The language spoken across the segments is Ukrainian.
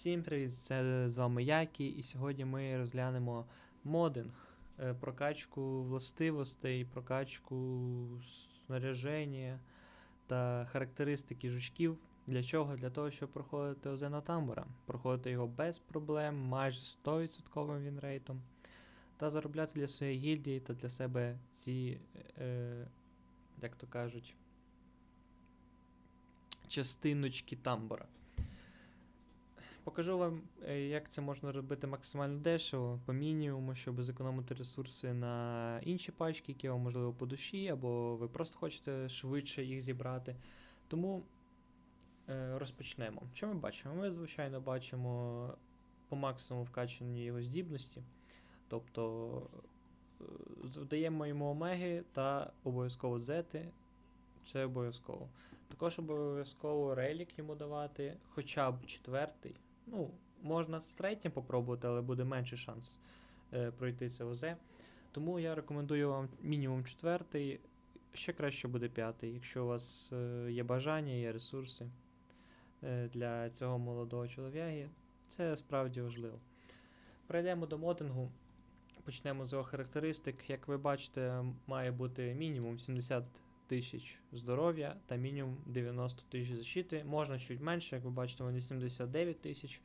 Всім привіт! Це з вами Які, і сьогодні ми розглянемо модинг, е, прокачку властивостей, прокачку снаряження та характеристики жучків. Для чого? Для того, щоб проходити Озена Тамбора, проходити його без проблем, майже 100% вінрейтом, та заробляти для своєї гільдії та для себе ці, е, як то кажуть, частиночки тамбора. Покажу вам, е, як це можна робити максимально дешево, по мінімуму, щоб зекономити ресурси на інші пачки, які вам можливо по душі, або ви просто хочете швидше їх зібрати. Тому е, розпочнемо. Що ми бачимо? Ми, звичайно, бачимо по максимуму вкачані його здібності. Тобто е, додаємо йому омеги та обов'язково дзети. Це обов'язково. Також обов'язково релік йому давати, хоча б четвертий. Ну, можна з третім попробувати, але буде менший шанс е, пройти це ОЗ. Тому я рекомендую вам мінімум четвертий, ще краще буде п'ятий, якщо у вас е, є бажання, є ресурси е, для цього молодого чоловіка. Це справді важливо. Перейдемо до модингу. Почнемо з його характеристик. Як ви бачите, має бути мінімум 70 тисяч здоров'я та мінімум 90 тисяч защити. Можна чуть менше, як ви бачите, вони 79 тисяч.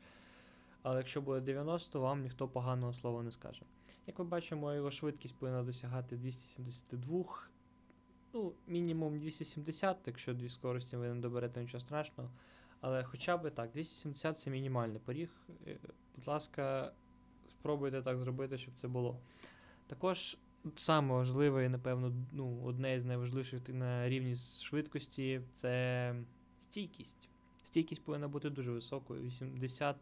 Але якщо буде 90, вам ніхто поганого слова не скаже. Як ви бачимо, його швидкість повинна досягати 272. Ну, мінімум 270, якщо дві скорості ви не доберете нічого страшного. Але хоча б так, 270 це мінімальний поріг. Е, Будь ласка, спробуйте так зробити, щоб це було. Також саме важливе і, напевно, ну, одне з найважливіших на рівні швидкості це стійкість. Стійкість повинна бути дуже високою. 80%,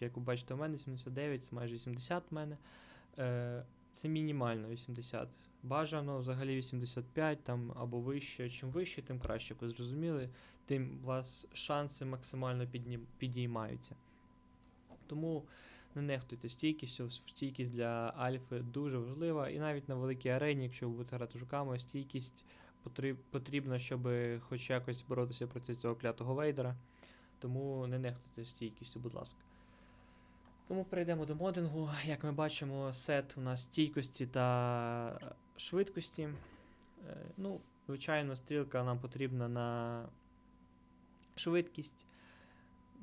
як ви бачите, у мене 79, це майже 80 в мене. Е, Це мінімально 80. Бажано взагалі 85 там, або вище. Чим вище, тим краще, як ви зрозуміли, тим у вас шанси максимально піднім, підіймаються. Тому не нехтуйте стійкістю. Стійкість для альфи дуже важлива. І навіть на великій арені, якщо ви будете грати жуками, стійкість потрібна, щоб хоч якось боротися проти цього клятого вейдера. Тому не нехтуйте стійкістю, будь ласка. Тому перейдемо до модингу. Як ми бачимо, сет у нас стійкості та швидкості. Е, Ну, Звичайно, стрілка нам потрібна на швидкість.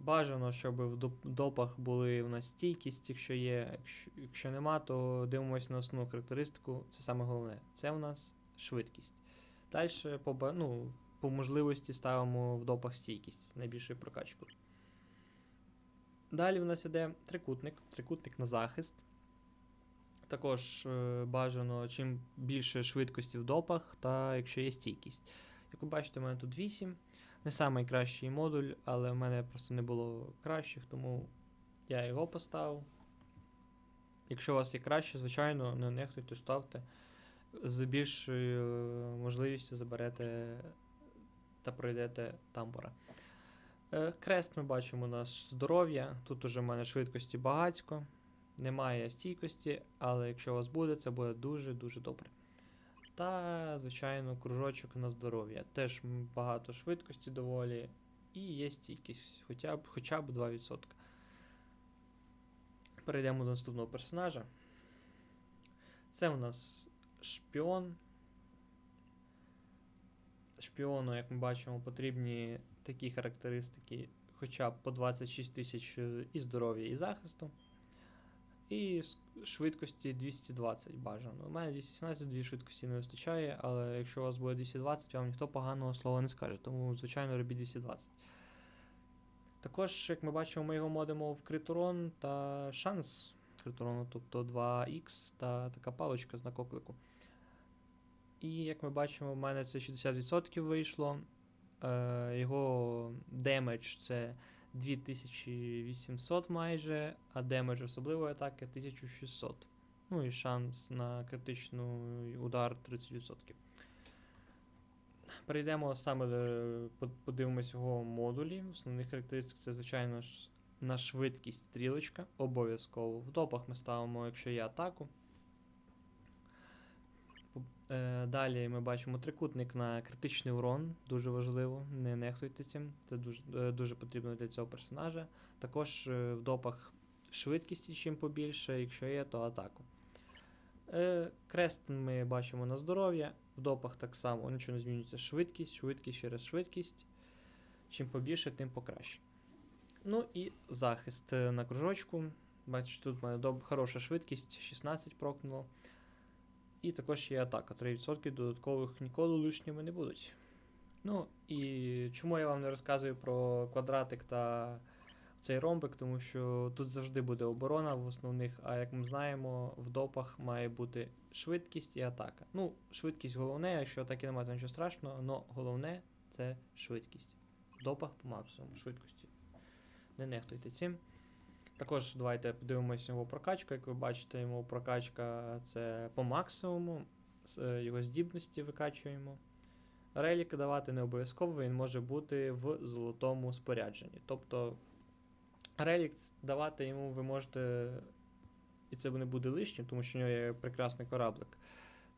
Бажано, щоб в допах були у нас стійкість, якщо є. Якщо, якщо нема, то дивимося на основну характеристику. Це саме головне. Це у нас швидкість. Далі по ну, по можливості ставимо в допах стійкість з найбільшою прокачкою. Далі в нас іде трикутник, трикутник на захист. Також е, бажано чим більше швидкості в допах, та якщо є стійкість. Як ви бачите, у мене тут 8. Не найкращий модуль, але в мене просто не було кращих, тому я його поставив. Якщо у вас є краще, звичайно, не нехтуйте, ставте. З більшою можливістю заберете та пройдете тамбора. Е, крест ми бачимо у нас здоров'я. Тут уже в мене швидкості багатько. Немає стійкості, але якщо у вас буде, це буде дуже-дуже добре. Та, звичайно, кружочок на здоров'я. Теж багато швидкості доволі. І є стійкість, хоча б хоча б 2%. Перейдемо до наступного персонажа. Це у нас шпіон. Шпіону, як ми бачимо, потрібні такі характеристики, хоча б по 26 тисяч і здоров'я, і захисту. І швидкості 220 бажано. У мене 217, дві швидкості не вистачає, але якщо у вас буде 220, вам ніхто поганого слова не скаже, тому, звичайно, робіть 220. Також, як ми бачимо, ми його модимо в критурон та шанс критурону, тобто 2х та така паличка знак оклику. І як ми бачимо, в мене це 60% вийшло. Е, Його демедж це 2800 майже, а демедж особливої атаки 1600. Ну і шанс на критичний удар 30%. Перейдемо саме, подивимось його модулі. Основних характеристик це, звичайно, на швидкість стрілочка. Обов'язково. В допах ми ставимо, якщо є атаку. Е, Далі ми бачимо трикутник на критичний урон, дуже важливо, не нехтуйте цим. Це дуже, е, дуже потрібно для цього персонажа. Також е, в допах швидкісті чим побільше, якщо є, то атаку. Крест ми бачимо на здоров'я, в допах так само нічого не змінюється. Швидкість, швидкість через швидкість. Чим побільше, тим покраще. Ну і захист на кружочку. Бачите, тут в мене хороша швидкість, 16 прокнуло. І також є атака. 3% додаткових ніколи лишніми не будуть. Ну і чому я вам не розказую про квадратик та цей ромбик, тому що тут завжди буде оборона в основних, а як ми знаємо, в допах має бути швидкість і атака. Ну, швидкість головне, якщо атаки немає, то нічого страшного, але головне це швидкість. В допах по максимуму швидкості. Не нехтуйте цим. Також давайте подивимося його прокачку. Як ви бачите, його прокачка це по максимуму. Е, його здібності викачуємо. Релік давати не обов'язково, він може бути в золотому спорядженні. Тобто релік давати йому ви можете, і це не буде лишнім, тому що в нього є прекрасний кораблик.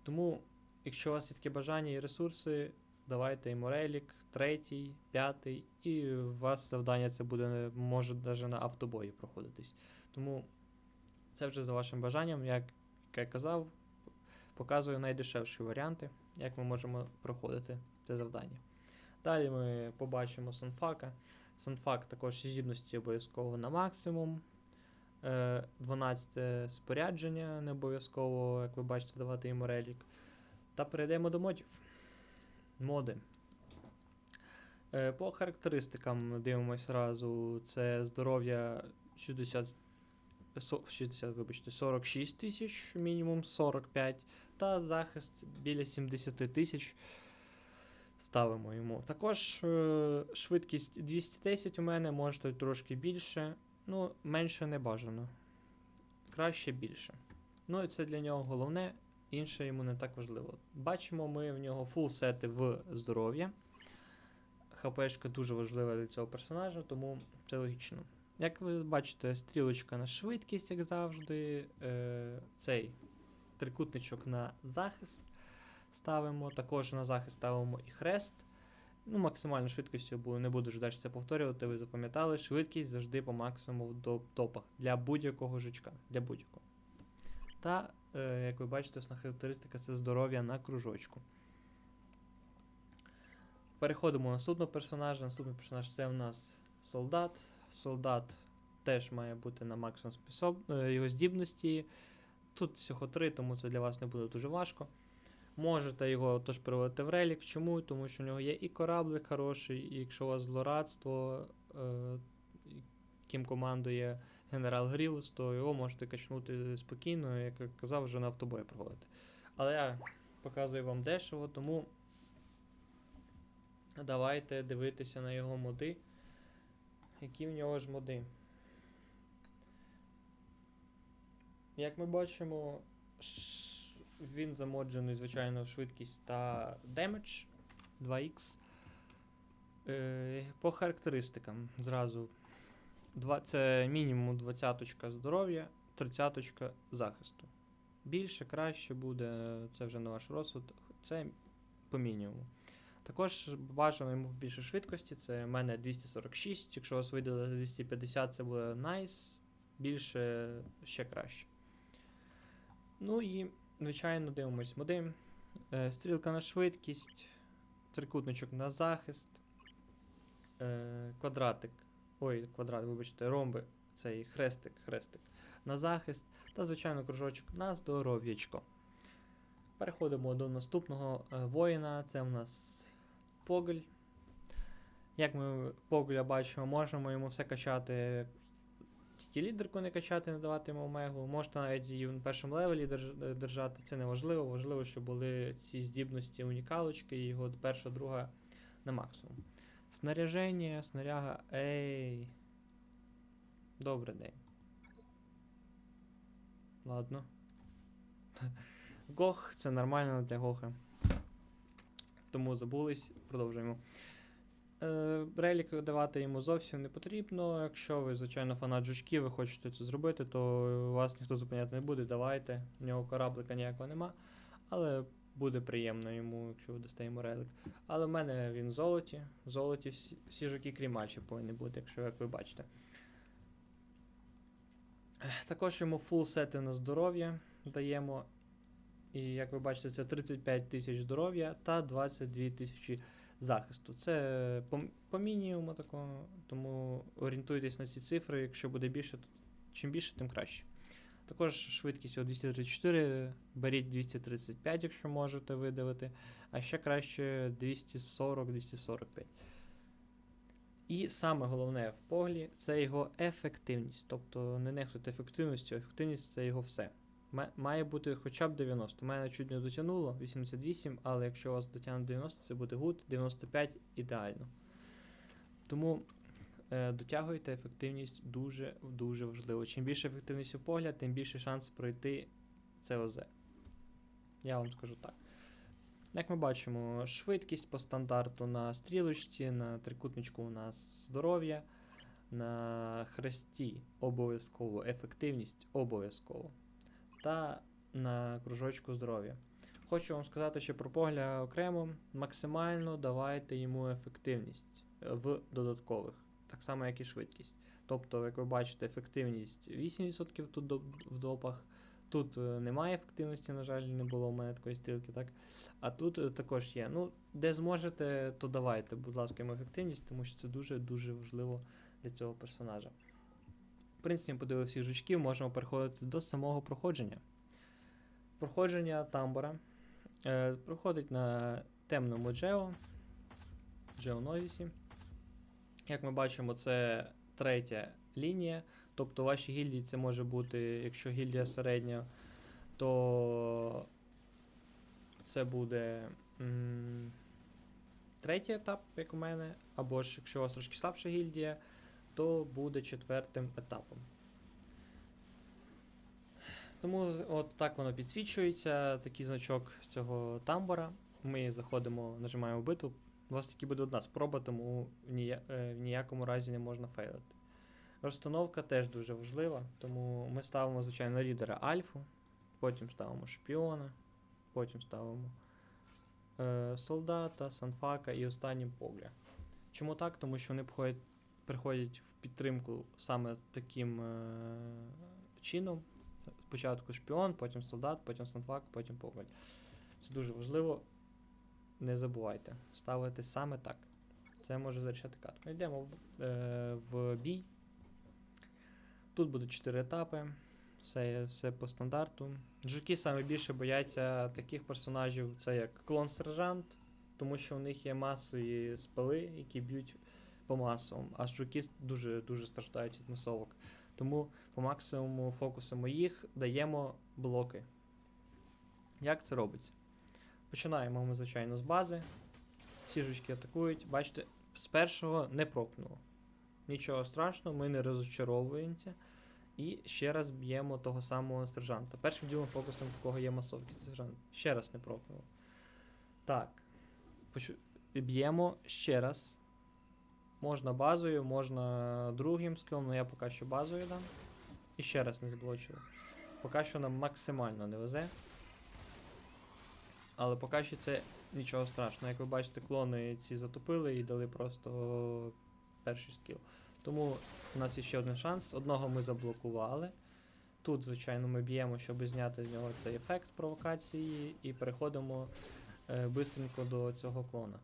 Тому, якщо у вас є таке бажання і ресурси, давайте йому релік, третій, п'ятий, і у вас завдання це буде, може навіть на автобої проходитись. Тому це вже за вашим бажанням, як, як я казав, показую найдешевші варіанти, як ми можемо проходити це завдання. Далі ми побачимо Санфака. Санфак також здібності обов'язково на максимум. Е, 12 спорядження не обов'язково, як ви бачите, давати йому релік. Та перейдемо до модів. Моди. Е, По характеристикам дивимося одразу. Це здоров'я 60, 60 вибачте, 46 тисяч, мінімум 45, та захист біля 70 тисяч. Ставимо йому. Також е, швидкість 210 у мене, можете трошки більше. Ну, менше не бажано. Краще більше. Ну і це для нього головне, інше йому не так важливо. Бачимо ми в нього фул сети в здоров'я. ХПшка дуже важлива для цього персонажа, тому це логічно. Як ви бачите, стрілочка на швидкість, як завжди. Е, цей трикутничок на захист ставимо. Також на захист ставимо і хрест. Ну, максимальну швидкістю, не буду далі це повторювати, ви запам'ятали, швидкість завжди по максимуму до топах для будь-якого жучка. Для будь-якого. Та, як ви бачите, основна характеристика це здоров'я на кружочку. Переходимо до наступного персонажа. Наступний персонаж це у нас солдат. Солдат теж має бути на максимум способ... е, його здібності. Тут всього три, тому це для вас не буде дуже важко. Можете його тож переводити в релік. Чому? Тому що в нього є і кораблик хороший, і якщо у вас злорадство, е, яким командує генерал Грівус, то його можете качнути спокійно, як я казав, вже на автобої проводити. Але я показую вам дешево, тому давайте дивитися на його моди. Які в нього ж моди? Як ми бачимо, він замоджений, звичайно, швидкість та демедж 2х. Е, по характеристикам зразу. Це мінімум 20 здоров'я, 30 захисту. Більше, краще буде, це вже на ваш розсуд. Це по мінімуму. Також бажано йому більше швидкості, це в мене 246. Якщо у вас вийде 250, це буде найс. Більше ще краще. Ну і, звичайно, дивимось моди. Е, стрілка на швидкість, трикутничок на захист, е, квадратик. Ой, квадрат, вибачте, ромби, цей хрестик, хрестик на захист, та, звичайно, кружочок на здоров'ячко. Переходимо до наступного е, воїна. Це у нас Погль. Як ми Погля бачимо, можемо йому все качати. Тільки лідерку не качати, не давати йому омегу. Можете навіть її на першому левелі е, держати. Це не важливо. Важливо, щоб були ці здібності унікалочки, і його перша, друга на максимум. Снаряження, снаряга. Ей. Добрий день. Ладно. Гох це нормально для Гоха. Тому забулись, продовжуємо. Е, релік давати йому зовсім не потрібно. Якщо ви, звичайно, фанат жучків, ви хочете це зробити, то вас ніхто зупиняти не буде. Давайте. В нього кораблика ніякого нема. Але Буде приємно йому, якщо дасте релик. Але в мене він в золоті. В золоті всі, всі жуки, крім альфів, повинні бути, якщо як ви бачите. Також йому фул сети на здоров'я даємо. І як ви бачите, це 35 тисяч здоров'я та 22 тисячі захисту. Це по, по мінімуму такого, тому орієнтуйтесь на ці цифри. Якщо буде більше, то чим більше, тим краще. Також швидкість його 234, беріть 235, якщо можете видавити, а ще краще 240-245. І саме головне в поглі це його ефективність. Тобто не нехтуйте ефективністю, ефективність це його все. Має бути хоча б 90. У мене чуть не дотягнуло 88, але якщо у вас дотягне 90, це буде гуд, 95 ідеально. Тому дотягуйте ефективність дуже дуже важливо. Чим більше ефективність у погляд, тим більше шанс пройти ЦОЗ. Я вам скажу так. Як ми бачимо, швидкість по стандарту на стрілочці, на трикутничку у нас здоров'я, на хресті обов'язково ефективність обов'язково. Та на кружочку здоров'я. Хочу вам сказати ще про погляд окремо. Максимально давайте йому ефективність е, в додаткових, так само, як і швидкість. Тобто, як ви бачите, ефективність 8% тут в допах. Тут е, немає ефективності, на жаль, не було у мене такої стрілки, так? А тут е, також є. Ну, де зможете, то давайте, будь ласка, ефективність, тому що це дуже-дуже важливо для цього персонажа. В принципі, подивився всіх жучків, можемо переходити до самого проходження. Проходження тамбора е, проходить на темному Джео, Джеонозісі. Як ми бачимо, це третя лінія. Тобто у вашій гільдії це може бути, якщо гільдія середня, то це буде м, третій етап, як у мене. Або ж якщо у вас трошки слабша гільдія, то буде четвертим етапом. Тому от так воно підсвічується, такий значок цього тамбора. Ми заходимо, нажимаємо битву. У вас тільки буде одна спроба, тому е, в ніякому разі не можна фейлити. Розстановка теж дуже важлива, тому ми ставимо, звичайно, лідера Альфу, потім ставимо шпіона, потім ставимо е, солдата, санфака і останнім погля. Чому так? Тому що вони приходять, приходять в підтримку саме таким е, чином. Спочатку шпіон, потім солдат, потім санфак, потім поглядь. Це дуже важливо. Не забувайте ставити саме так. Це може зарішати катку. Йдемо в, е, в бій. Тут будуть 4 етапи. Все, все по стандарту. Жуки саме більше бояться таких персонажів, це як клон сержант, тому що у них є масові спели, які б'ють по масовому, а жуки дуже дуже страждають від масовок. Тому по максимуму фокусимо їх, даємо блоки. Як це робиться? Починаємо ми, звичайно, з бази. Всі жучки атакують. Бачите, з першого не прокнуло. Нічого страшного, ми не розчаровуємося. І ще раз б'ємо того самого сержанта. Першим ділом фокусом, в кого є масовки, сержант. Ще раз не прокнуло. Так. Б'ємо ще раз. Можна базою, можна другим скілом, але я поки що базою дам. І ще раз не заблочили. Поки що нам максимально не везе. Але поки що це нічого страшного. Як ви бачите, клони ці затопили і дали просто перший скіл. Тому у нас є ще один шанс. Одного ми заблокували. Тут, звичайно, ми б'ємо, щоб зняти з нього цей ефект провокації, і переходимо е, бистренько до цього клона.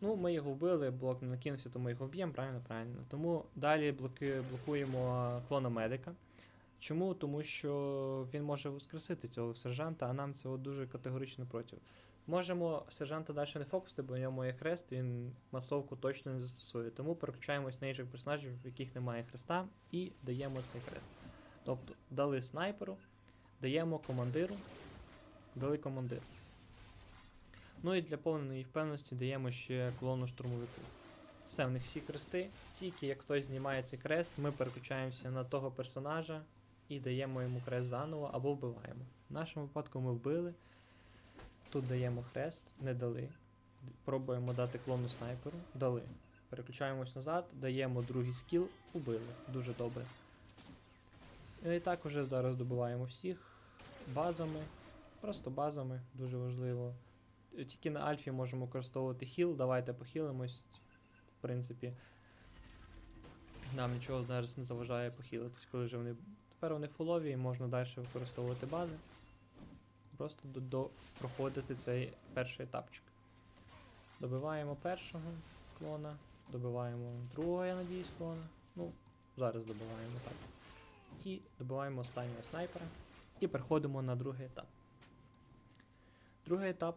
Ну, ми його вбили, блок не накинувся, тому його вб'ємо, правильно, правильно. Тому далі блоки, блокуємо клона медика. Чому? Тому що він може воскресити цього сержанта, а нам цього дуже категорично проти. Можемо сержанта далі не фокусити, бо в ньому є хрест, він масовку точно не застосує. Тому переключаємось на інших персонажів, в яких немає хреста, і даємо цей хрест. Тобто дали снайперу, даємо командиру, дали командиру. Ну і для повної впевненості даємо ще клону штурмовику. Все, в них всі хрести. Тільки як хтось знімає цей крест, ми переключаємося на того персонажа і даємо йому хрест заново або вбиваємо. В нашому випадку ми вбили. Тут даємо хрест, не дали. Пробуємо дати клону снайперу, дали. Переключаємось назад, даємо другий скіл, убили. Дуже добре. І так уже зараз добиваємо всіх базами. Просто базами, дуже важливо. Тільки на альфі можемо використовувати хіл. Давайте похилимось. В принципі, нам нічого зараз не заважає похилитись, коли вже вони. Тепер вони фулові і можна далі використовувати бази. Просто до, до проходити цей перший етапчик. Добиваємо першого клона, добиваємо другого, я надіюсь, клона. Ну, зараз добиваємо так. І добиваємо останнього снайпера. І переходимо на другий етап. Другий етап.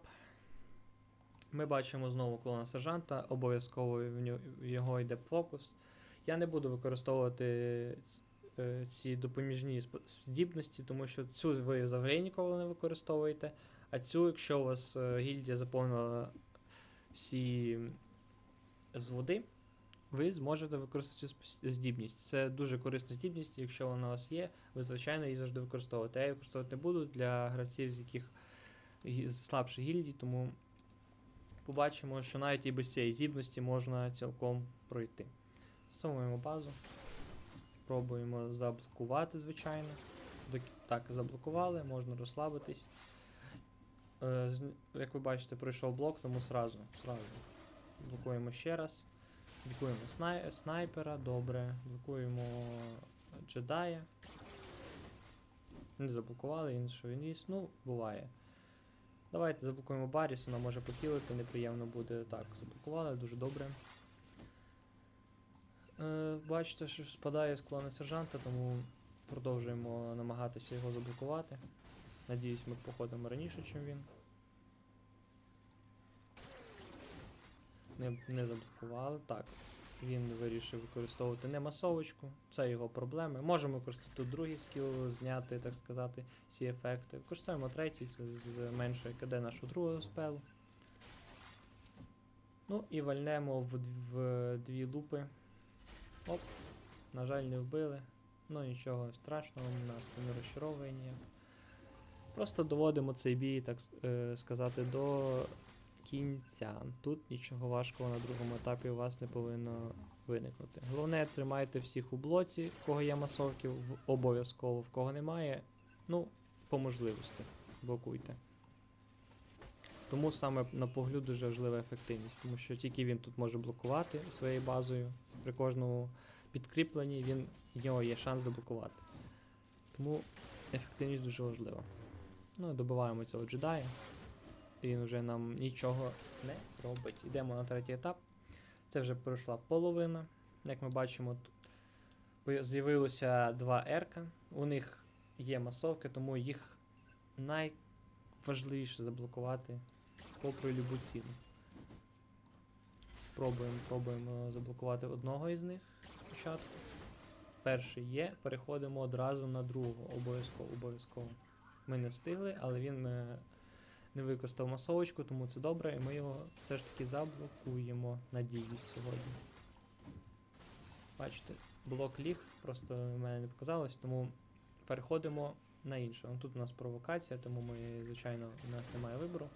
Ми бачимо знову клона сержанта, обов'язково в його йде фокус. Я не буду використовувати ці допоміжні здібності, тому що цю ви взагалі ніколи не використовуєте. А цю, якщо у вас е, гільдія заповнила всі з води, ви зможете використати цю здібність. Це дуже корисна здібність, якщо вона у вас є, ви звичайно її завжди використовуєте. Я її використовувати не буду для гравців, з яких гі- з слабших гільдій, тому побачимо, що навіть і без цієї здібності можна цілком пройти. Засовуємо базу. Пробуємо заблокувати, звичайно. Так, заблокували, можна розслабитись. Е, Як ви бачите, пройшов блок, тому сразу, сразу. Блокуємо ще раз. Блокуємо снай... снайпера, добре. Блокуємо джедая. Не заблокували, що він віз. Ну, буває. Давайте заблокуємо Баріс, вона може похилити, неприємно буде. Так, заблокували, дуже добре. Е, бачите, що спадає з клана сержанта, тому продовжуємо намагатися його заблокувати. Надіюсь, ми походимо раніше, ніж він. Не, не заблокували. Так. Він вирішив використовувати не масовочку, це його проблеми. Можемо використати другий скіл, зняти, так сказати, всі ефекти. Використовуємо третій, це зменшує КД нашого другого спелу. Ну і вальнемо в, в дві лупи. Оп. На жаль, не вбили. Ну нічого страшного, нас це не розчаровує ніяк. Просто доводимо цей бій, так е, сказати, до кінця. Тут нічого важкого на другому етапі у вас не повинно виникнути. Головне, тримайте всіх у блоці, в кого є масовки, в- обов'язково, в кого немає, ну, по можливості, блокуйте. Тому саме на погляд дуже важлива ефективність, тому що тільки він тут може блокувати своєю базою. При кожному підкріпленні він, в нього є шанс заблокувати. Тому ефективність дуже важлива. Ну, добиваємо цього джедая. Він вже нам нічого не зробить. Йдемо на третій етап. Це вже пройшла половина. Як ми бачимо, тут з'явилося два ерка. У них є масовки, тому їх найважливіше заблокувати попри любу ціну. Пробуємо, пробуємо заблокувати одного із них спочатку. Перший є, переходимо одразу на другого. Обов'язково, обов'язково. Ми не встигли, але він е, не використав масовочку, тому це добре, і ми його все ж таки заблокуємо, надіюсь, сьогодні. Бачите, блок ліг, просто в мене не показалось, тому переходимо на інше. Тут у нас провокація, тому ми, звичайно, у нас немає вибору.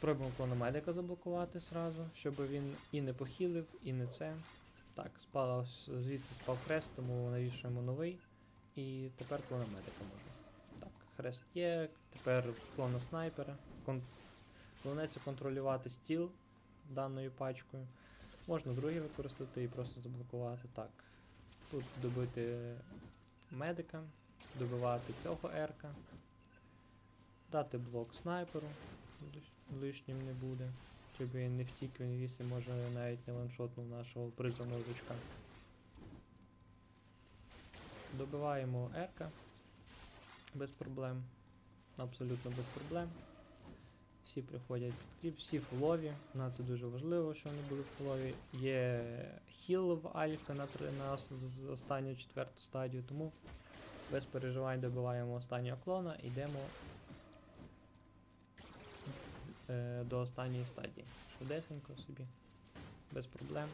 Пробуємо клона медика заблокувати сразу, щоб він і не похилив, і не це. Так, спала, звідси спав хрест, тому навішуємо новий. І тепер клона медика можна. Так, хрест є, тепер клона снайпера. Кон... Це контролювати стіл даною пачкою. Можна другий використати і просто заблокувати. Так. Тут добити медика, добивати цього ерка, дати блок снайперу, лишнім не буде. Щоб він не втік, він вісі може навіть не ваншотнув нашого призваного жучка. Добиваємо ерка без проблем. Абсолютно без проблем. Всі приходять під кріп, всі фулові. На це дуже важливо, що вони були фулові. Є хіл в альфа на, на останню четверту стадію, тому без переживань добиваємо останнього клона йдемо е, до останньої стадії. Швидесенько собі, без проблем.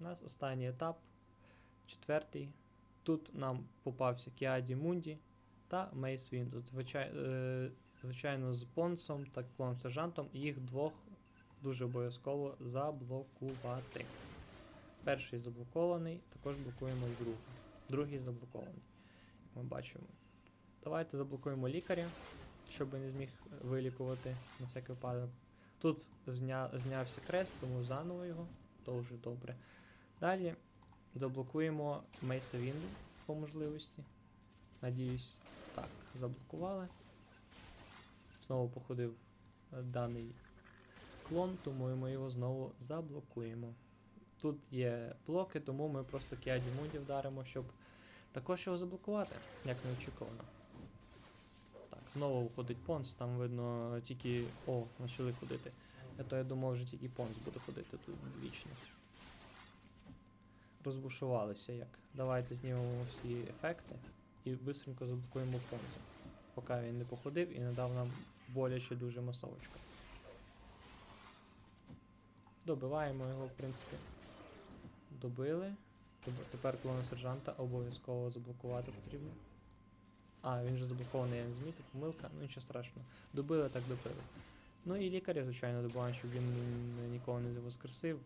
У нас останній етап, четвертий. Тут нам попався Кіаді Мунді та Мейс Вінду. Е, звичайно, з Понсом та клоном сержантом їх двох дуже обов'язково заблокувати. Перший заблокований, також блокуємо другого. Другий заблокований. Як ми бачимо. Давайте заблокуємо лікаря, щоб не зміг вилікувати на всякий випадок. Тут зня... знявся крест, тому заново його, то вже добре. Далі заблокуємо Мейса Вінду по можливості. Надіюсь, так, заблокували. Знову походив е, даний клон, тому ми його знову заблокуємо. Тут є блоки, тому ми просто Кіаді Муді вдаримо, щоб також його заблокувати, як неочікувано. Знову виходить Понс, там видно тільки. О, почали ходити. Я то я думав, вже тільки Понс буде ходити тут вічно. Розбушувалися як. Давайте знімемо всі ефекти і бистренько заблокуємо Понза. Поки він не походив і не дав нам боляче дуже масовочку. Добиваємо його, в принципі. Добили. Тепер клона сержанта обов'язково заблокувати потрібно. А, він вже заблокований, я не змітив, помилка, ну нічого страшного. Добили, так добили. Ну і лікаря, звичайно, добиваємо, щоб він нікого не воскресив.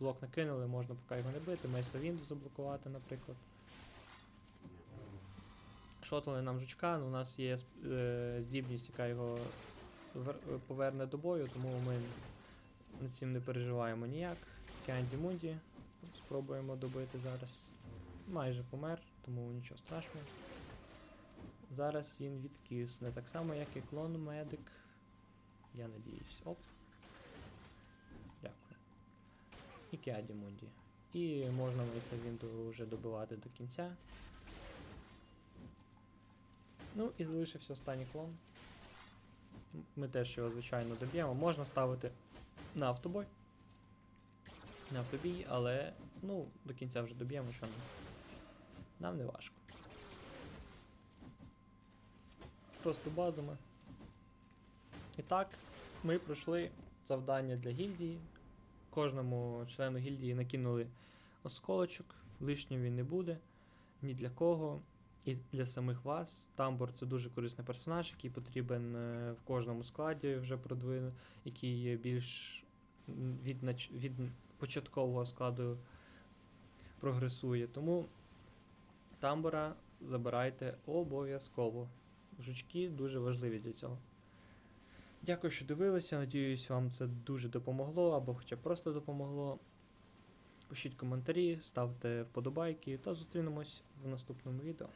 Блок накинули, можна поки його не бити, Мейса Вінду заблокувати, наприклад. Шотали нам жучка, ну у нас є е, здібність, яка його поверне до бою, тому ми над цим не переживаємо ніяк. Кянді Мунді спробуємо добити зараз. Майже помер, тому нічого страшного. Зараз він відкисне, так само, як і клон медик. Я надіюсь. Оп. Дякую. І Кіаді Мунді. І можна Мейса Вінду вже добивати до кінця. Ну і залишився останній клон. Ми теж його, звичайно, доб'ємо. Можна ставити на автобой. На автобій, але ну, до кінця вже доб'ємо, що. Нам не важко. Просто базами. І так, ми пройшли завдання для гільдії. Кожному члену гільдії накинули осколочок, лишнім він не буде ні для кого. І для самих вас. Тамбор це дуже корисний персонаж, який потрібен е, в кожному складі вже продвину, який є більш від, нач... від початкового складу прогресує. Тому тамбора забирайте обов'язково. Жучки дуже важливі для цього. Дякую, що дивилися. Надіюсь, вам це дуже допомогло або хоча б просто допомогло. Пишіть коментарі, ставте вподобайки та зустрінемось в наступному відео.